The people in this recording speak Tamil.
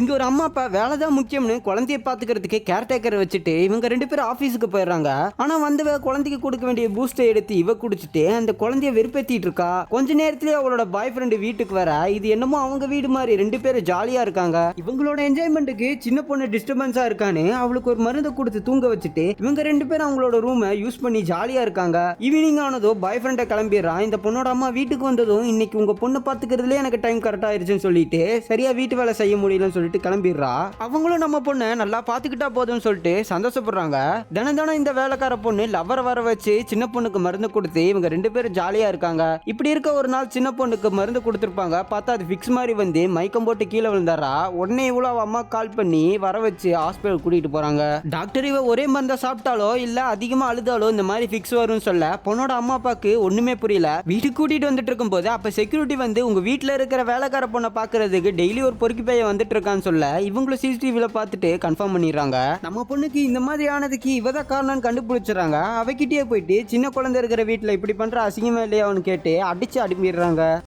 இங்க ஒரு அம்மா அப்பா வேலை தான் முக்கியம்னு குழந்தைய பாத்துக்கிறதுக்கு கேர்டேக்கரை வச்சுட்டு இவங்க ரெண்டு பேரும் ஆஃபீஸுக்கு போயிடுறாங்க. ஆனா வந்தவ குழந்தைக்கு கொடுக்க வேண்டிய பூஸ்டை எடுத்து இவ குடிச்சிட்டு அந்த குழந்தைய வெறுப்பேற்றிட்டு இருக்கா. கொஞ்ச நேரத்திலேயே அவளோட பாய் ஃப்ரெண்டு வீட்டுக்கு வர. இது என்னமோ அவங்க வீடு மாதிரி ரெண்டு பேரும் ஜாலியா இருக்காங்க. இவங்களோட என்ஜாய்மெண்ட்டுக்கு சின்ன பொண்ணு டிஸ்டர்பன்ஸா இருக்கான்னு அவளுக்கு ஒரு மருந்தை கொடுத்து தூங்க வச்சுட்டு இவங்க ரெண்டு பேரும் அவங்களோட ரூமை யூஸ் பண்ணி ஜாலியாக இருக்காங்க. ஈவினிங் ஆனதோ பாய் ஃப்ரெண்டை கிளம்பிடுறான். இந்த பொண்ணோட அம்மா வீட்டுக்கு வந்ததும் இன்னைக்கு உங்க பொண்ணை பார்த்துக்கிறதுலே எனக்கு டைம் கரெக்ட் ஆயிடுச்சுன்னு சொல்லிட்டு சரியா வீட்டு வேலை செய்ய முடியலன்னு சொல்லிட்டு கிளம்பிடுறா. அவங்களும் நம்ம பொண்ணை நல்லா பாத்துக்கிட்டா போதும்னு சொல்லிட்டு சந்தோஷப்படுறாங்க. தினம் தினம் இந்த வேலைக்கார பொண்ணு லவ்வரை வர வச்சு சின்ன பொண்ணுக்கு மருந்து கொடுத்து இவங்க ரெண்டு பேரும் ஜாலியா இருக்காங்க. இப்படி இருக்க ஒரு நாள் சின்ன பொண்ணுக்கு மருந்து கொடுத்துருப்பாங்க. பார்த்தா அது ஃபிக்ஸ் மாதிரி வந்து மயக்கம் போட்டு கீழே விழுந்தாரா உடனே இவ்வளோ அவ அம்மா கால் பண்ணி வர வச்சு ஹாஸ்பிட்டல் கூட்டிட்டு போறாங்க. டாக்டர் இவ ஒரே மருந்தை சாப்பிட்டாலோ இல்ல அதிகமா அழுதாலோ இந்த மாதிரி ஃபிக்ஸ் வரும்னு சொல்ல பொண்ணோட அம்மா அப்பாவுக்கு ஒண்ணுமே புரியல. வீட்டுக்கு கூட்டிட்டு வந்துட்டு இருக்கும்போது அப்ப செக்யூரிட்டி வந்து உங்க வீட்டில் இருக்கிற வேலைக்கார பொண்ணை பாக்குறதுக்கு டெய்லி ஒரு பொறுக்கி பையன் வந்துட்டு சொல்ல இவங்களும் சிசிடிவில பார்த்துட்டு கன்ஃபார்ம் பண்ணிடுறாங்க. நம்ம பொண்ணுக்கு இந்த மாதிரி ஆனதுக்கு இவதான் காரணம்னு கண்டுபிடிச்சிடுறாங்க. அவகிட்டயே போயிட்டு சின்ன குழந்தை இருக்கிற வீட்டில் இப்படி பண்ணுற அசிங்கமே இல்லையா அவனு கேட்டு அடிச்சு அனுப்பிடுறாங்க